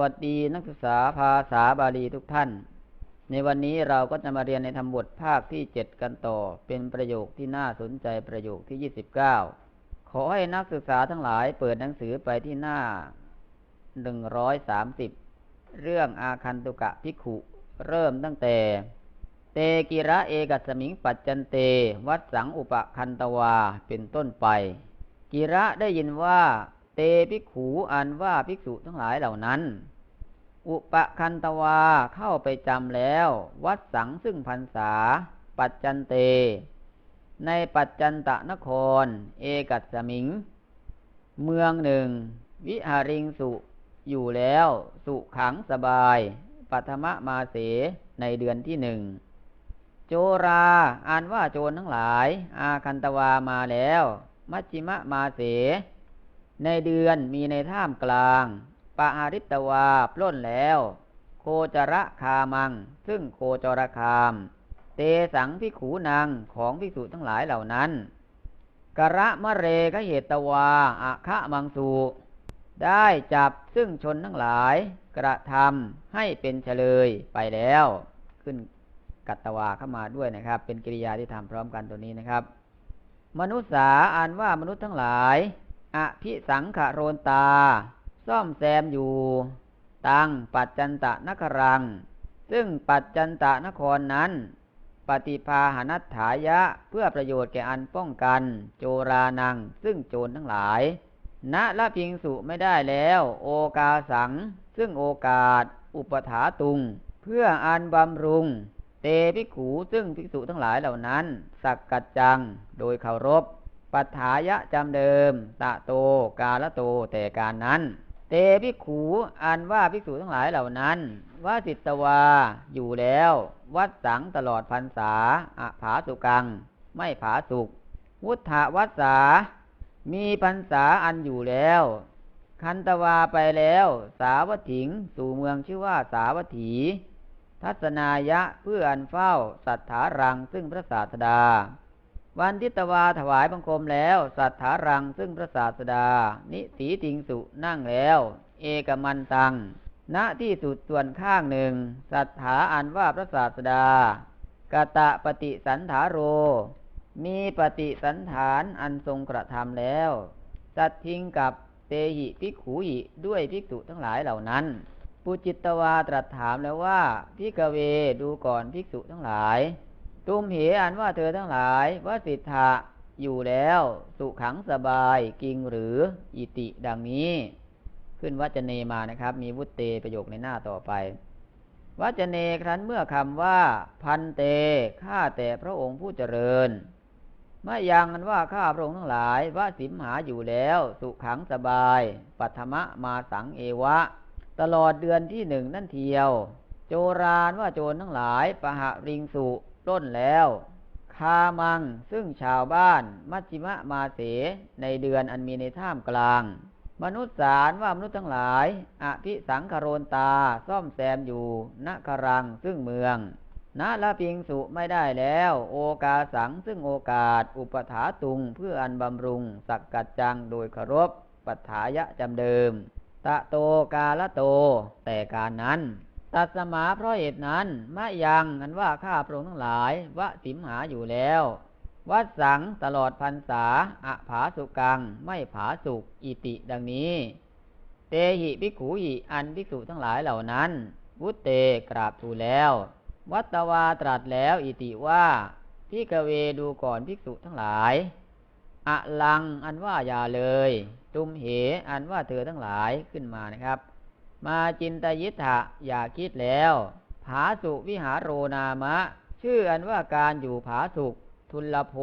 วัสดีนักศึกษาภาษาบาลีทุกท่าน ในวันนี้เราก็จะมาเรียนในธรรมบทภาคที่เจ็ดกันต่อ เป็นประโยคที่น่าสนใจประโยคที่ยี่สิบเก้าขอให้นักศึกษาทั้งหลายเปิดหนังสือไปที่หน้าหนึ่งร้อยสามสิบเรื่องอาคันตุกะพิขุ เริ่มตั้งแต่ เตกิระเอกัสมิงปัจจันเต วัดสังอุปคันตวาเป็นต้นไป กิระได้ยินว่า เตภิกขูอันว่าภิกษุทั้งหลายเหล่านั้น อุปคันตวาเข้าไปจำแล้ว วัดสังซึ่งพรรษา ปัจจันเต ในปัจจันตะนคร เอกัสมิง เมืองหนึ่ง วิหาริงสุอยู่แล้ว สุขังสบายปัทมะมาเสในเดือนที่หนึ่งโจราอ่านว่าโจรทั้งหลาย อาคันตวามาแล้ว มัชชิมะมาเส ในเดือนมีในท่ามกลางปะหาริตวาปล้นแล้ว โคจระคามัง ซึ่งโคจรคาม เตสังพิขูนางของพิสุทั้งหลายเหล่านั้นกระมะเรกเหตวาอะคะมังสุได้จับซึ่งชนทั้งหลายกระทำให้เป็นเฉลยไปแล้ว ขึ้นกัตตวาเข้ามาด้วยนะครับ เป็นกิริยาที่ทำพร้อมกันตัวนี้นะครับ มนุษย์สาอ่านว่ามนุษย์ทั้งหลาย อภิสังขโรนตา ซ่อมแซมอยู่ ตังปัจจันตะนครัง ซึ่งปัจจันตะนครนั้น ปฏิภาหนัตถายะเพื่อประโยชน์แก่อันป้องกัน โจรานัง ซึ่งโจรทั้งหลายณละพิงสุไม่ได้แล้ว โอกาสัง ซึ่งโอกาส อุปถาตุง เพื่ออันบำรุง เตภิกขูซึ่งภิกษุทั้งหลายเหล่านั้น สักกัจจัง โดยเคารพ ปัฏฐายะจำเดิม ตะโตกาละโตแต่การนั้น เตภิกขูอันว่าภิกษุทั้งหลายเหล่านั้นว่าสิตวาอยู่แล้ว วัดสังตลอดพรรษาอะผาสุกัง ไม่ผาสุกวุฒาวัสสามีพรรษาอันอยู่แล้ว คันตวาไปแล้ว สาวัตถิง สู่เมืองชื่อว่าสาวัตถี ทัศนายะเพื่ออันเฝ้า สัทธารังซึ่งพระศาสดา วันทิตวาถวายบังคมแล้ว สัทธารังซึ่งพระศาสดา นิสีติงสุนั่งแล้ว เอกมันตัง ณที่สุดส่วนข้างหนึ่ง สัทธาอันว่าพระศาสดากะตะปฏิสันถาโร มีปฏิสันฐานอันทรงกระทำแล้วสัตทิงกับเตหิภิกขูหิด้วยภิกษุทั้งหลายเหล่านั้น ปุจิตตวาตรัสถามแล้วว่าพิกเวดูก่อนภิกษุทั้งหลาย ตุมเหอันว่าเธอทั้งหลายว่าสิทธะอยู่แล้ว สุขังสบายกิงหรืออิติดังนี้ ขึ้นวัจเนมานะครับ มีวุตเตประโยคในหน้าต่อไป วัจเนครั้นเมื่อคำว่า พันเตข้าแต่พระองค์ผู้เจริญเมื่อยังกันว่าข้าพระองค์ทั้งหลายว่าสิมหาอยู่แล้ว สุขังสบายปัทมะมาสังเอวะ ตลอดเดือนที่หนึ่งนั่นเทียว โจรานว่าโจรทั้งหลายปะหะริงสุ ต้นแล้ว คามังซึ่งชาวบ้านมัชชิมะมาเสในเดือนอันมีในท่ามกลาง มนุษย์สารว่ามนุษย์ทั้งหลายอภิสังคโรนตาซ่อมแซมอยู่ณครังซึ่งเมืองณละพิงสุไม่ได้แล้ว โอกาสังซึ่งโอกาส อุปถาตุงเพื่ออันบำรุง สักกัดจังโดยเคารพปัฏฐายะจำเดิม ตะโตกาละโต แต่การนั้น ตัดสมาเพราะเหตุนั้นมะยังอันว่าข้าพระองค์ทั้งหลายวะสิมหาอยู่แล้ว วัดสังตลอดพรรษาอะผาสุกัง ไม่ผาสุกอิติดังนี้ เตหิภิกขูหิอันภิกษุทั้งหลายเหล่านั้น วุตเตกราบทูแล้ว วัตวาตรัสแล้วอิติว่าพิกเวดูก่อนภิกษุทั้งหลายอะลังอันว่าอย่าเลย ตุมเหอันว่าเธอทั้งหลายขึ้นมานะครับ มาจินตยิทะอย่าคิดแล้วผาสุวิหารโรนามะ ชื่ออันว่าการอยู่ผาสุกทุลโภ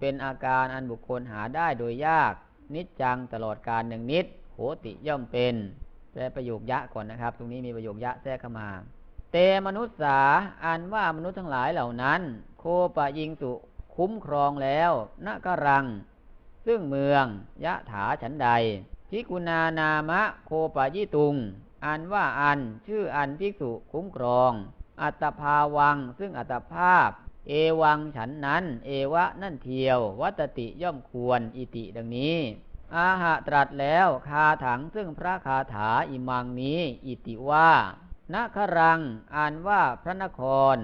เป็นอาการอันบุคคลหาได้โดยยาก นิจจังตลอดการหนึ่งนิดโหติย่อมเป็นแปลประโยคยะก่อนนะครับ ตรงนี้มีประโยคยะแทรกเข้ามา เตมนุษสาอันว่ามนุษย์ทั้งหลายเหล่านั้น โคปะยิงสุคุ้มครองแล้วนกรัง ซึ่งเมืองยะถาฉันใดพิกุณานามะโคปะยิตุง อันว่าอันชื่ออันภิกษุคุ้มครอง อัตภาวังซึ่งอัตภาพ เอวังฉันนั้น เอวะนั่นเทียว วัตติย่อมควรอิติดังนี้ อาหะตรัสแล้วคาถังซึ่งพระคาถาอิมังนี้ อิติว่านครังอ่านว่าพระนคร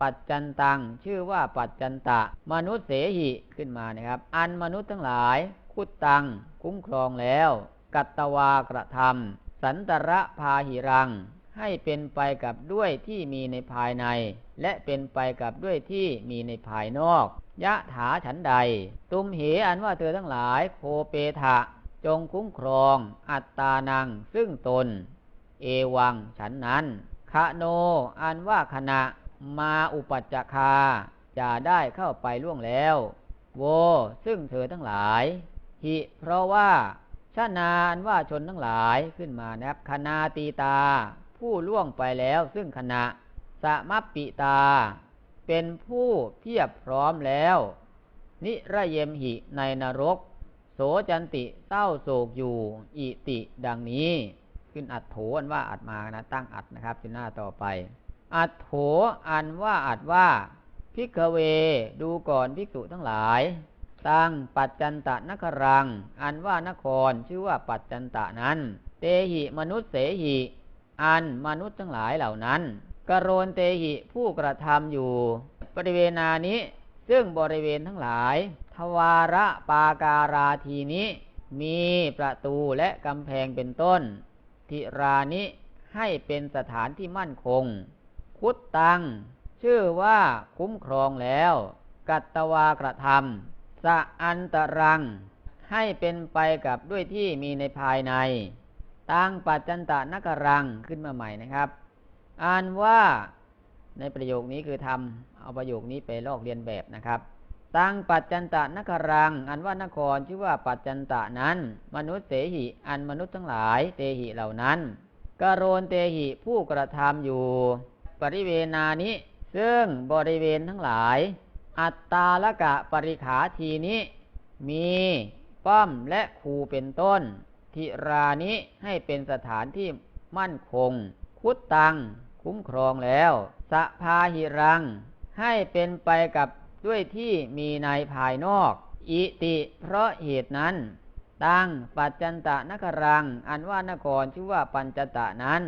ปัจจันตัง ชื่อว่าปัจจันตะ มนุษย์เสหิขึ้นมานะครับ อันมนุษย์ทั้งหลาย คุดตัง คุ้มครองแล้ว กัตตวากระทำ สันตระพาหิรัง ให้เป็นไปกับด้วยที่มีในภายใน และเป็นไปกับด้วยที่มีในภายนอก ยะถาฉันใด ตุมเหอันว่าเธอทั้งหลายโคเปทะ จงคุ้มครอง อัตตานัง ซึ่งตน เอวังฉันนั้นคะโน อันว่าขณะมาอุปัจจคาจะได้เข้าไปล่วงแล้ว โว ซึ่งเธอทั้งหลาย หิ เพราะว่า ชานานว่าชนทั้งหลายขึ้นมานะครับคณาตีตา ผู้ล่วงไปแล้วซึ่งขณะสมัปปิตา เป็นผู้เพียบพร้อมแล้ว นิระเยมหิในนรก โสจันติเศร้าโศกอยู่อิติดังนี้ ขึ้นอัดโถอันว่าอัดมานะตั้งอัดนะครับจุหน้าต่อไป อัดโถอันว่าอัดว่าพิกเวดูก่อนภิกษุทั้งหลาย ตังปัจจันตะนครัง อันว่านครชื่อว่าปัจจันตะนั้น เตหิมนุษย์เสหิ อันมนุษย์ทั้งหลายเหล่านั้น กรโรนเตหิผู้กระทำอยู่ บริเวณานี้ ซึ่งบริเวณทั้งหลาย ทวาระปาการาทีนี้ มีประตูและกำแพงเป็นต้น ทิรานิให้เป็นสถานที่มั่นคง คุตตัง ชื่อว่าคุ้มครองแล้ว กัตตวากระทำ สะอันตรัง ให้เป็นไปกับด้วยที่มีในภายในตั้งปัจจันตะนกรังขึ้นมาใหม่นะครับ อ่านว่าในประโยคนี้คือทำเอาประโยคนี้ไปลอกเรียนแบบนะครับตั้งปัจจันตะนครัง อันว่านครชื่อว่าปัจจันตะนั้น มนุษย์เสหิอันมนุษย์ทั้งหลาย เตหิเหล่านั้นกโรนเตหิผู้กระทำอยู่ ปริเวณานิซึ่งบริเวณทั้งหลาย อัตตาละกะปริขาทีนี้ มีป้อมและคูเป็นต้น ทิรานิให้เป็นสถานที่มั่นคง คุดตัง คุ้มครองแล้วสะพาหิรัง ให้เป็นไปกับด้วยที่มีในภายนอก อิติ เพราะเหตุนั้น ตั้งปัจจันตะนครัง อันว่านครชื่อว่าปัญจตะนั้น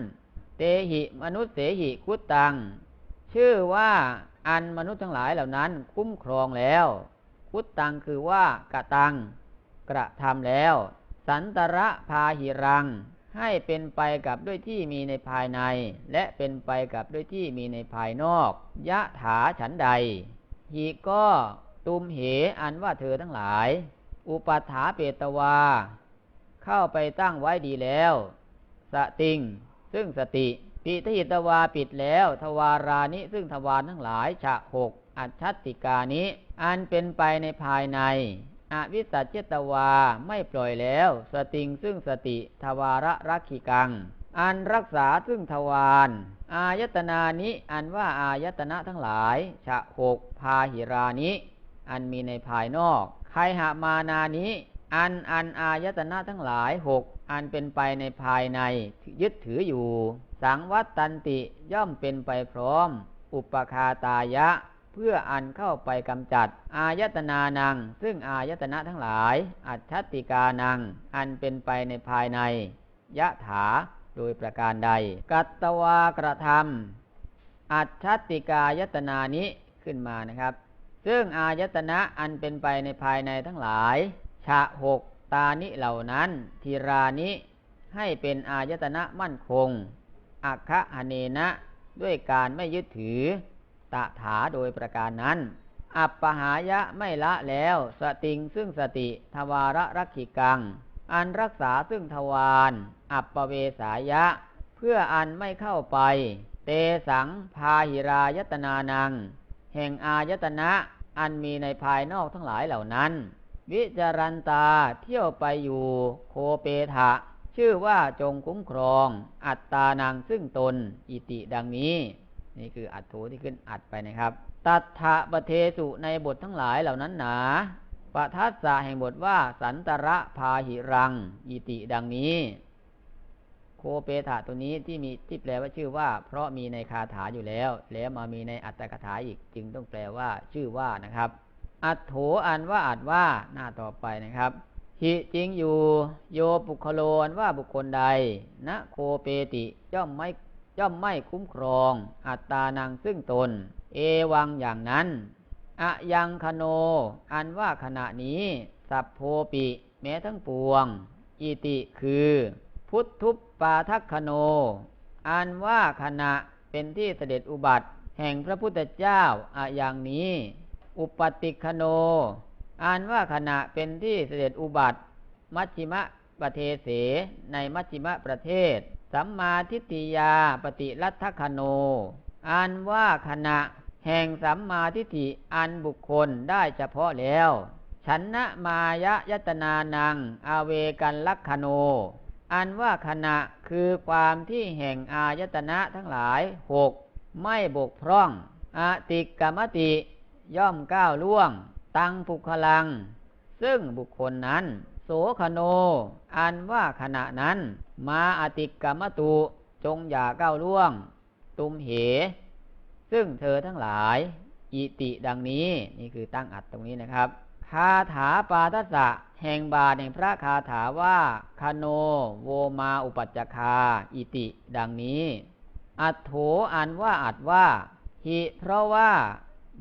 เตหิมนุษย์เสหิคุตตัง ชื่อว่า อันมนุษย์ทั้งหลายเหล่านั้น คุ้มครองแล้วคุตตังคือว่ากะตังกระทำแล้ว สันตระพาหิรัง ให้เป็นไปกับด้วยที่มีในภายใน และเป็นไปกับด้วยที่มีในภายนอก ยะถาฉันใดหีก็ตุมเหอันว่าเธอทั้งหลาย อุปัฏฐาเปตวา เข้าไปตั้งไว้ดีแล้ว สติง ซึ่งสติ ปิทหิตวาปิดแล้ว ทวารานิซึ่งทวารทั้งหลายฉะหกอัจฉตติกานิอันเป็นไปในภายใน อวิสัชเจตวาไม่ปล่อยแล้ว สติงซึ่งสติทวาระรักขิกัง อันรักษาซึ่งทวารอายตนานิอันว่าอายตนะทั้งหลาย ฉะหกพาหิรานิอันมีในภายนอกใครหามานานิอันอันอายตนะทั้งหลายหกอันเป็นไปในภายในยึดถืออยู่ สังวัตตันติย่อมเป็นไปพร้อม อุปคาตายะ เพื่ออันเข้าไปกำจัด อายตนานัง ซึ่งอายตนะทั้งหลาย อัจฉติกานัง อันเป็นไปในภายใน ยะถาโดยประการใด กัตตวากระทำอัจฉติกายตนานิขึ้นมานะครับ ซึ่งอายตนะอันเป็นไปในภายในทั้งหลาย ชะหกตานิเหล่านั้น ทีรานิให้เป็นอายตนะมั่นคง อัคคะหเนนะด้วยการไม่ยึดถือตถาโดยประการนั้น อัปปหายะไม่ละแล้ว สติงซึ่งสติทวาระรักขิกัง อันรักษาซึ่งทวารอัปปเวสายะ เพื่ออันไม่เข้าไป เตสังพาหิรายตนานัง แห่งอายตนะอันมีในภายนอกทั้งหลายเหล่านั้น วิจารันตาเที่ยวไปอยู่โคเปทะ ชื่อว่าจงคุ้มครอง อัตตานางซึ่งตนอิติดังนี้ นี่คืออัตโถที่ขึ้นอัดไปนะครับ ตัทธะปเทสุในบททั้งหลายเหล่านั้นหนาปทัสสะแห่งบทว่าสันตระพาหิรัง อิติดังนี้ โคเปถะตัวนี้ที่มีที่แปลว่าชื่อว่า เพราะมีในคาถาอยู่แล้ว แล้วมามีในอัตถกถาอีกจึงต้องแปลว่า ชื่อว่านะครับ อัตโถอันว่าอัดว่าหน้าต่อไปนะครับ หิจริงอยู่ โยปุคโลนว่าบุคคลใด นะโคเปติย่อมไม่ย่อมไม่คุ้มครอง อัตตานังซึ่งตน เอวังอย่างนั้นอะยังคโน อันว่าขณะนี้ สัพโพปิ แม้ทั้งปวง อิติคือ พุทธุปปาทักคโน อันว่าขณะเป็นที่เสด็จอุบัติ แห่งพระพุทธเจ้าอะอย่างนี้ อุปติคโน อันว่าขณะเป็นที่เสด็จอุบัติ มัชชิมะประเทเสในมัชชิมะประเทศ สัมมาทิฏฐิยาปฏิรัตคโนอันว่าขณะแห่งสัมมาทิฏฐิอันบุคคลได้เฉพาะแล้ว ฉันนะมายะยตนานังอาเวกันลักขโน อันว่าขณะคือความที่แห่งอายตนะทั้งหลายหกไม่บกพร่องอติกรรมติย่อมก้าวล่วง ตังปุคลัง ซึ่งบุคคลนั้น โสคโน อันว่าขณะนั้น มาอติกรรมตุจงอย่าก้าวล่วง ตุมเห ซึ่งเธอทั้งหลาย อิติดังนี้นี่คือตั้งอัดตรงนี้นะครับคาถาปาทัสสะแห่งบาทแห่งพระคาถาว่าคโนโวมาอุปัจจคา อิติ ดังนี้ อัตโถอันว่าอัดว่าหิเพราะว่า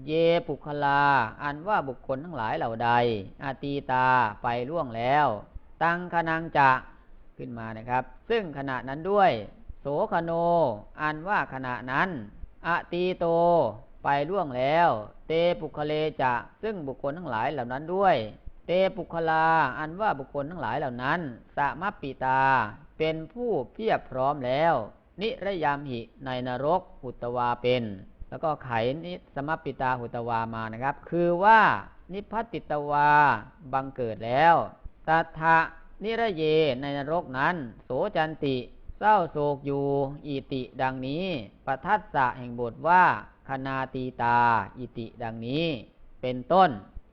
เยปุคลา อันว่าบุคคลทั้งหลายเหล่าใด อาตีตาไปล่วงแล้ว ตังคนังจะขึ้นมานะครับ ซึ่งขณะนั้นด้วย โสคโน อันว่าขณะนั้นอตีโตไปล่วงแล้ว เตปุคเลจะ ซึ่งบุคคลทั้งหลายเหล่านั้นด้วย เตปุคลา อันว่าบุคคลทั้งหลายเหล่านั้นสะมัปปิตา เป็นผู้เพียบพร้อมแล้ว นิรยามหิในนรกอุตวาเป็น แล้วก็ไขนิสมปิตาหุตวามานะครับ คือว่านิพพัติตวาบังเกิดแล้วตัทะนิระเยในนรกนั้น โสจันติ เศร้าโศกอยู่อิติดังนี้ปทัสสะแห่งบทว่าคณาตีตาอิติดังนี้ เป็นต้น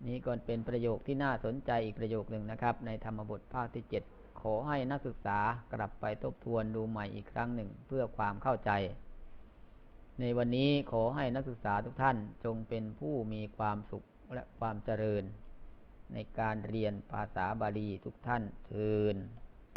นี่ก็เป็นประโยคที่น่าสนใจอีกประโยคหนึ่งนะครับ ในธรรมบทภาคที่7ขอให้นักศึกษากลับไปทบทวนดูใหม่อีกครั้งหนึ่งเพื่อความเข้าใจ ในวันนี้ขอให้นักศึกษาทุกท่านจงเป็นผู้มีความสุขและความเจริญ ในการเรียนภาษาบาลีทุกท่านเทิน